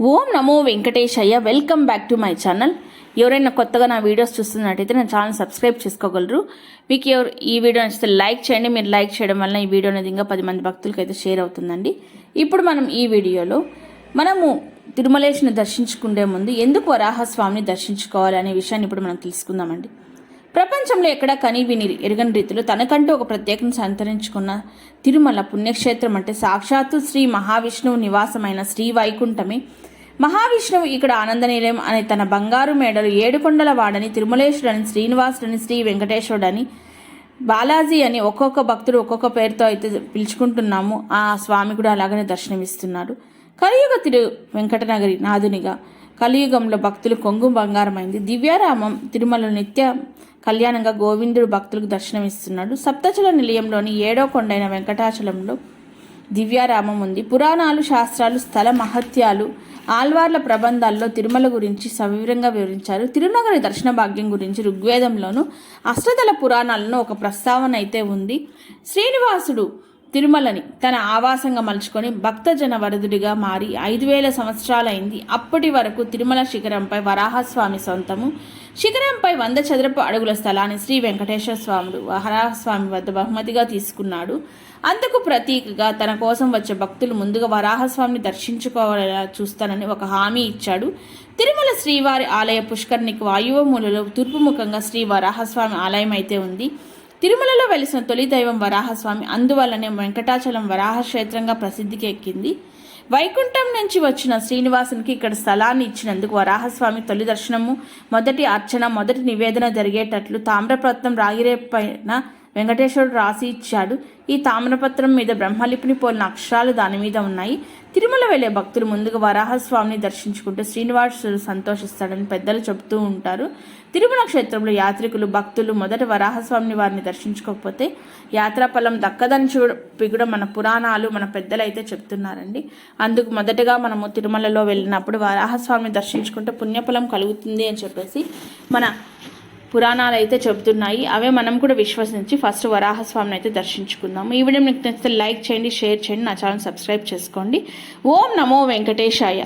ఓం నమో Venkateshayya welcome back to my channel. ఎవరైనా కొత్తగా నా వీడియోస్ చూస్తున్నట్టయితే నా ఛానల్ సబ్స్క్రైబ్ చేసుకోగలరు. మీకు ఎవరు ఈ వీడియో నచ్చితే లైక్ చేయండి. మీరు లైక్ చేయడం వల్ల ఈ వీడియో అనేది ఇంకా పది మంది భక్తులకి అయితే షేర్ అవుతుందండి. ఇప్పుడు మనం ఈ వీడియోలో మనము తిరుమలేశుని దర్శించుకునే ముందు ఎందుకు వరాహస్వామిని దర్శించుకోవాలి అనే విషయాన్ని ఇప్పుడు మనం తెలుసుకుందామండి. ప్రపంచంలో ఎక్కడా కని విని ఎరగని రీతిలో తనకంటూ ఒక ప్రత్యేకం సంతరించుకున్న తిరుమల పుణ్యక్షేత్రం అంటే సాక్షాత్తు శ్రీ మహావిష్ణువు నివాసమైన శ్రీ వైకుంఠమే. మహావిష్ణువు ఇక్కడ ఆనందనిలయం అనే తన బంగారు మేడలు ఏడుకొండల వాడని తిరుమలేశ్వరుడని శ్రీనివాసుడని శ్రీ వెంకటేశ్వరుడని బాలాజీ అని ఒక్కొక్క భక్తుడు ఒక్కొక్క పేరుతో అయితే పిలుచుకుంటున్నాము. ఆ స్వామి కూడా అలాగనే దర్శనమిస్తున్నాడు కలియుగ తిరు వెంకటనగరి నాదునిగా కలియుగంలో భక్తులు కొంగు బంగారమైంది. దివ్యారామం తిరుమల నిత్య కళ్యాణంగా గోవిందుడు భక్తులకు దర్శనమిస్తున్నాడు. సప్తచల నిలయంలోని ఏడో కొండైన వెంకటాచలంలో దివ్యారామం ఉంది. పురాణాలు శాస్త్రాలు స్థల మహత్యాలు ఆల్వార్ల ప్రబంధాల్లో తిరుమల గురించి సవివరంగా వివరించారు. తిరునగరి దర్శన భాగ్యం గురించి ఋగ్వేదంలోను అష్టదల పురాణాలను ఒక ప్రస్తావన అయితే ఉంది. శ్రీనివాసుడు తిరుమలని తన ఆవాసంగా మలుచుకొని భక్తజన వరదుడిగా మారి ఐదు వేల సంవత్సరాలైంది. అప్పటి వరకు తిరుమల శిఖరంపై వరాహస్వామి సొంతము శిఖరంపై వంద చదరపు అడుగుల స్థలాన్ని శ్రీ వెంకటేశ్వర స్వాముడు వరాహస్వామి వద్ద బహుమతిగా తీసుకున్నాడు. అందుకు ప్రతీకగా తన కోసం వచ్చే భక్తులు ముందుగా వరాహస్వామిని దర్శించుకోవాలని చూస్తానని ఒక హామీ ఇచ్చాడు. తిరుమల శ్రీవారి ఆలయ పుష్కర్ణికి వాయువ మూలలో తూర్పు ముఖంగా శ్రీ వరాహస్వామి ఆలయం అయితే ఉంది. తిరుమలలో వెలిసిన తొలి దైవం వరాహస్వామి అందువల్లనే వెంకటాచలం వరాహ క్షేత్రంగా ప్రసిద్ధికి ఎక్కింది. వైకుంఠం నుంచి వచ్చిన శ్రీనివాసునికి ఇక్కడ స్థలాన్ని ఇచ్చినందుకు వరాహస్వామి తొలి దర్శనము మొదటి అర్చన మొదటి నివేదన జరిగేటట్లు తామ్రప్రత్నం రాగిరే పైన వెంకటేశ్వరుడు రాసి ఇచ్చాడు. ఈ తామ్రపత్రం మీద బ్రహ్మలిపిని పోలిన అక్షరాలు దాని మీద ఉన్నాయి. తిరుమల వెళ్ళే భక్తులు ముందుగా వరాహస్వామిని దర్శించుకుంటూ శ్రీనివాసుడు సంతోషిస్తాడని పెద్దలు చెబుతూ ఉంటారు. తిరుమల క్షేత్రంలో యాత్రికులు భక్తులు మొదట వరాహస్వామిని వారిని దర్శించుకోకపోతే యాత్రాఫలం దక్కదని చూపి కూడా మన పురాణాలు మన పెద్దలు అయితే చెప్తున్నారండి. అందుకు మొదటగా మనము తిరుమలలో వెళ్ళినప్పుడు వరాహస్వామిని దర్శించుకుంటే పుణ్యఫలం కలుగుతుంది అని చెప్పేసి మన పురాణాలు అయితే చెబుతున్నాయి. అవే మనం కూడా విశ్వసించి ఫస్ట్ వరాహస్వామిని అయితే దర్శించుకుందాం ఈ వీడియో మీకు నచ్చితే లైక్ చేయండి షేర్ చేయండి నా ఛానల్ సబ్స్క్రైబ్ చేసుకోండి. ఓం నమో వెంకటేశాయ.